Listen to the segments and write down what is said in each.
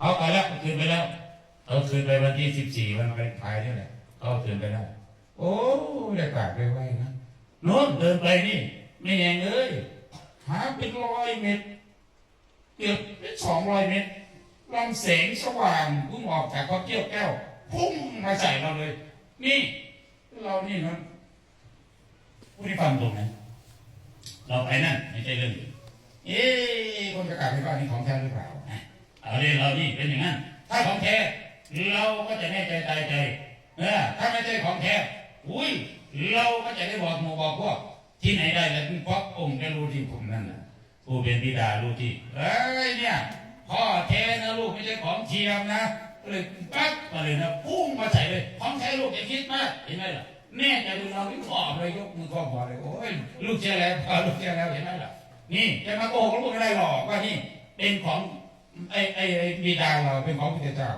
เอาไปแล้วเอาคืนไปแล้ว เอาคืนไปวันที่สิบสี่วันไปขายนี่แหละเอาคืนไปแล้วโอ้ได้กากได้ไว้นะโน้นเดินไปนี่ ไม่แยงเอ้ยหาเป็นร้อยเมตรเกือบเป็นสองร้อยเมตรลำแสงสว่างพุ่งออกจากก้อนเกี้ยวแก้วพุ่งมาใส่เราเลย นี่ เรานี่นะผู้ที่ฟังตรงนะเราไปนั่นไม่ใช่เรื่องเอ๊คนประกาศไฟฟ้านี่ของแท้หรือเปล่าอะ เอาเรื่องเรานี่เป็นอย่างนั้น ถ้าของแท้เราก็จะแน่ใจตายใจเออถ้าไม่ใช่ของแท้อุ้ย เราก็จะได้บอกหมู่บอกพวก ที่ไหนได้แล้วเพราะองค์จะรู้ที่ผมนั่นนะผู้เป็นบิดารู้ที่เอ้ยเนี่ยพ่อแท้นะลูกไม่ใช่ของเทียมนะก็เลยปั๊บมาเลยนะพุ่งมาใส่เลยของแท้ลูกอย่าคิดมากเห็นไหมล่ะแน่ใจดูเราไม่ขอบเลยยกมือขอบหัวเลยโอ้ยลูกเชื่อแล้วพอลูกเชื่อแล้วเห็นไหมล่ะนี่จะมาโกหกลูกไม่ได้หรอกว่านี่เป็นของ ไอ้ไอ้ไอ้บิดาเราเป็นของพระเจ้า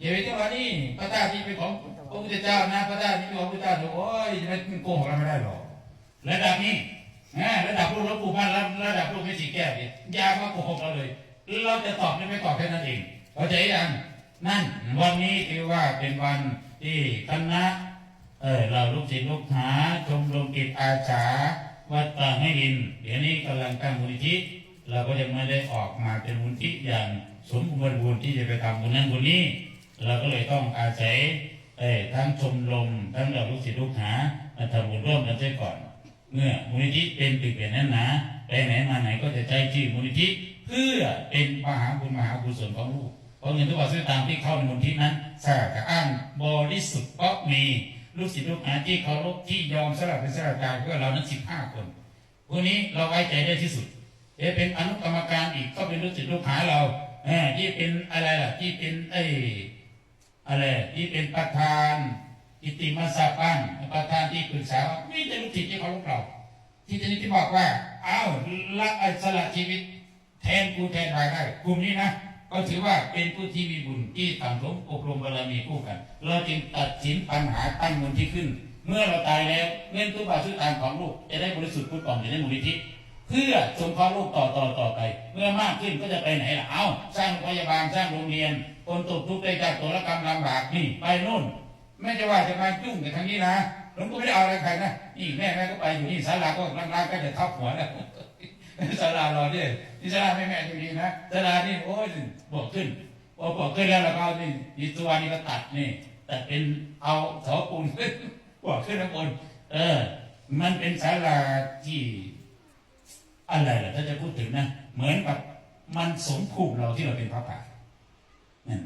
อย่าไปคิดว่านี่พระเจ้าที่เป็นของพระพุทธเจ้านะพระเจ้าที่เป็นของพระเจ้าโอ้ยมันโกหกเราไม่ได้หรอกระดับนี้นะระดับลูกหลวงปู่พันระดับลูกไม่สีแก้วเนี่ยยามาโกหกเราเลย เราจะตอบไม่ตอบแค่นั้นเองเข้าใจยังนั่นวันนี้ถือว่าเป็นวันที่คณะเออเราลูกศิษย์ลูกหาชมรมกิจอาสาวัดป่าให้ดิน เดี๋ยวนี้กำลังตั้งมูลนิธิ เราก็ยังไม่ได้ออกมาเป็นมูลนิธิอย่างสมบูรณ์บูรณ์ที่จะไปทำบุญนั้นบุญนี้เราก็เลยต้องอาศัยทั้งชมรมทั้งเราลูกศิษย์ลูกหามาทำบุญร่วมกันเสียก่อน เมื่อมูลนิธิเป็นตึกเป็นนั้นนาไปไหนมาไหนก็จะใช้ชื่อมูลนิธิเพื่อเป็นมหาบุญมหากุศลของลูกเพราะเงินทุกบาททุกสตางค์ที่เข้าในมูลนิธินั้นสะอาดสะอ้านบริสุทธิ์เพราะมีลูกศิษย์ลูกหาที่เคารพที่ยอมสละเป็นสละกายเพื่อเรานั้นสิบห้าคนพวกนี้เราไว้ใจได้ที่สุด เอะเป็นอนุกรรมการอีกก็เป็นลูกศิษย์ลูกหาเราเออที่เป็นอะไรล่ะ ที่เป็นไอ้อะไรที่เป็นประธานอิติมาสาปันประธานที่ปรึกษาไม่ใช่ลูกศิษย์ที่เขาลูกเราที่จะนี้ที่บอกว่า อ้าวละอ้สละชีวิต แทนกูแทนรายได้กลุ่มนี้นะก็ถือว่าเป็นผู้ที่มีบุญที่ต่างสมอบรมบารมีคู่กัน เราจึงตัดสินปัญหาตั้งมูลที่ขึ้น เมื่อเราตายแล้วเงินทุกบาททุกตางของลูกจะได้บริสุทธิ์พุทธองจะได้มูลนิธิ พื่อสงเคราะห์ลูกต่อต่อต่อไป เมื่อมากขึ้นก็จะไปไหนล่ะ เอาสร้างพยาบาลสร้างโรงเรียน คนตกทุกข์ได้จากตัวละกรรมลำบากนี่ไปนู่น ไม่จะว่าจะมายุ่งกับทางนี้นะหลวงปู่ไม่ได้เอาอะไรใครนะนี่แม่แม่ก็ไปอยู่นี่ศาลาก็ล่างๆก็จะทับหัวแล้วศาลาเราเนี่ยที่ศาลาแม่แม่อยู่ดีนะศาลานี่โอ้ยบวกขึ้นพอบวกขึ้นแล้วเราก็เอานี่อีตัวนี้ก็ตัดนี่ตัดเป็นเอาเสาปูนบวกขึ้นข้างบนเออ มันเป็นศาลาที่ อะไรล่ะถ้าจะพูดถึงนะ เหมือนกับมันสมภูมิเราที่เราเป็นพระป่า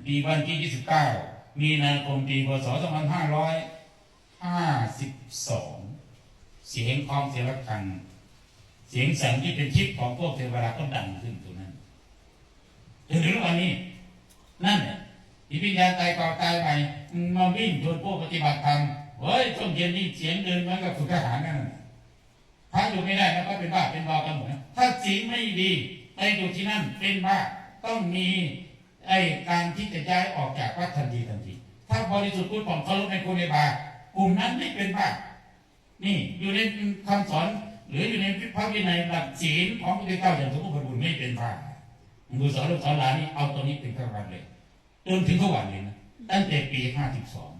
ปีวันที่ 29 มีนาคมปีพศ2552 เสียงคลองเสียงระฆัง เสียงสังที่เป็นทิพย์ของพวกเทวดาก็ดังขึ้นตรงนั้นจนถึงวันนี้ นั่นเนี่ยที่วิญญาตายก่อตายใหม่มาวิ่งชนพวกปฏิบัติธรรมเฮ้ยช่วงเย็นนี่เสียงเดินเหมือนกับฝึกทหารนั่น ถ้าอยู่ไม่ได้นะก็เป็นบ้าเป็นบอกันหมดนะถ้าศีลไม่ดีไปอยู่ที่นั่นเป็นบ้าต้องมีไอ้การที่จะย้ายออกจากวัดทันทีทันที ถ้าบริสุทธิ์พุทธของเขาลในคนในบากลุ่มนั้นไม่เป็นบ้านี่อยู่ในคำสอน หรืออยู่ในพระวินัยหลักศีลของพระเจ้าอย่างสมบูรณ์บุญไม่เป็นบ้าดูสอนลูกสอนหลานนี่เอาตัวนี้เป็นข้าวันเลยจนถึงทุกวันเลยนะตั้งแต่ปีห้าสิบสอง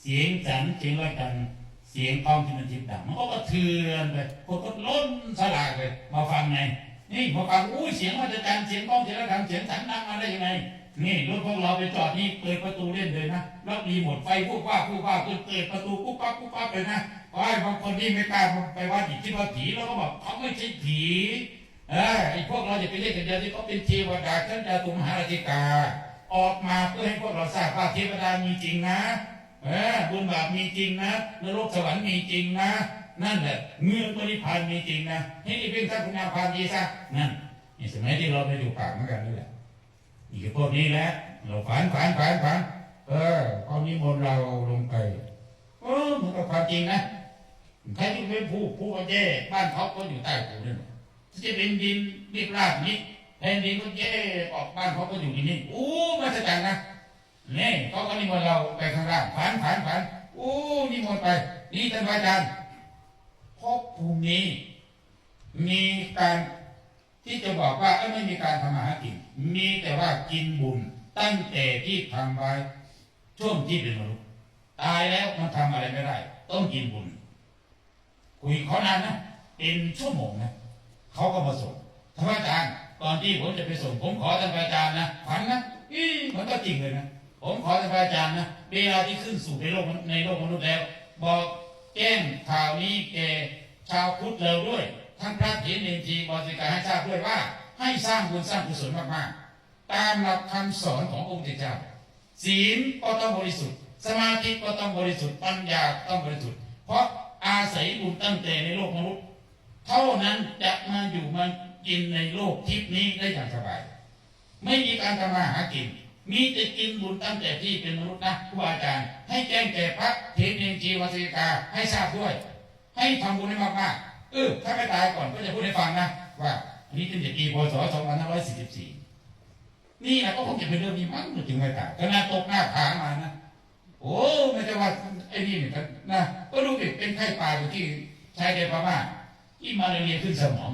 เสียงจันเสียงร้อยกัน เสียงกล้องที่มันทิพดังมันก็กระเทือนไปคนก็ล้นสลายเลย มาฟังไงนี่พอฟังอุ้ยเสียงมันจะจันเสียงกล้องเสียงระฆังเสียงสันดังอะไรยังไงนี่รถพวกเราไปจอดนี่เปิดประตูเล่นเลยนะแล้วมีหมดไฟปุ๊บว่าปุ๊บว่าปุ๊บเปิดประตูปุ๊บปั๊บปุ๊บปั๊บเลยนะโอ้บางคนที่ไม่กล้าไปวัดอีกคิดว่าผีแล้วก็บอกเขาไม่ใช่ผีเออไอ้พวกเราจะไปเรียกกันเดียวที่เขาเป็นเทวดาชั้นจาตุมหาราชิกา ออกมาเพื่อให้พวกเราทราบว่าเทวดามีจริงนะ เออบุญบาปมีจริงนะนรกสวรรค์มีจริงนะ นั่นแหละเงื่อนปริพานมีจริงนะให้นี่เป็นทัศนาพานดีซะนั่นนี่สมัยที่เราไปดูปากเหมือนกันนี่แหละอีกพวกนี้แหละเราฝันฝันฝันฝันเออเอานิมนต์เราลงไปเออมันก็ความจริงนะใครที่เป็นผู้ผู้ว่าแย่บ้านเขาก็อยู่ใต้หูนั่นจะเป็นดินรีบราบนี้แผ่นดินก็แย่ออกบ้านเขาก็อยู่ที่นี่โอ้มาสจังนะ นี่เขาก็นิมนต์เราไปข้างล่างผ่านผ่านผ่านโอ้นิมนต์ไป นี่ท่านพระอาจารย์ภพภูมินี้ มีการที่จะบอกว่าไม่มีการทำมาหากิน มีแต่ว่ากินบุญตั้งแต่ที่ทำไว้ช่วงที่เป็นมนุษย์ตายแล้วมันทำอะไรไม่ได้ ต้องกินบุญคุยเขานานนะเป็นชั่วโมงนะเขาก็มาส่งท่านอาจารย์ตอนที่ผมจะไปส่งผมขอท่านอาจารย์นะฝันนะอีมันก็จริงเลยนะ ผมขอท่านอาจารย์นะเวลาที่ขึ้นสู่ในโลกในโลกมนุษย์แล้ว บอกแจ้งข่าวนี้แก่ชาวพุทธเราด้วยท่านพระเถรเนนทีบริการให้ทราบด้วยว่า ให้สร้างบุญสร้างกุศลมากๆ ตามหลักคำสอนขององค์เจ้าศีลก็ต้องบริสุทธิ์ สมาธิก็ต้องบริสุทธิ์ปัญญาต้องบริสุทธิ์ เพราะอาศัยบุญตั้งแต่ในโลกมนุษย์ เท่านั้นจะมาอยู่มากินในโลกทิพย์นี้ได้อย่างสบาย ไม่มีการทำมาหากิน มีแต่กินบุญตั้งแต่ที่เป็นมนุษย์นะครูบาอาจารย์ ให้แจ้งแก่พระเทพเนจีวัสิกาให้ทราบด้วย ให้ทำบุญให้มากๆเออถ้าไม่ตายก่อนก็จะพูดให้ฟังนะว่าอันนี้เป็นเด็กปีพศ2544 นี่นะก็คงจะเป็นเรื่องนี้มั้งถึงไม่ตายขนาตกหน้าผามานะโอ้ไม่ใช่ว่าไอ้นี่เนี่ยนะก็รู้ดิเป็นไข้ป่าอยู่ที่ชายแดนพม่าที่มาเรียนขึ้นสมอง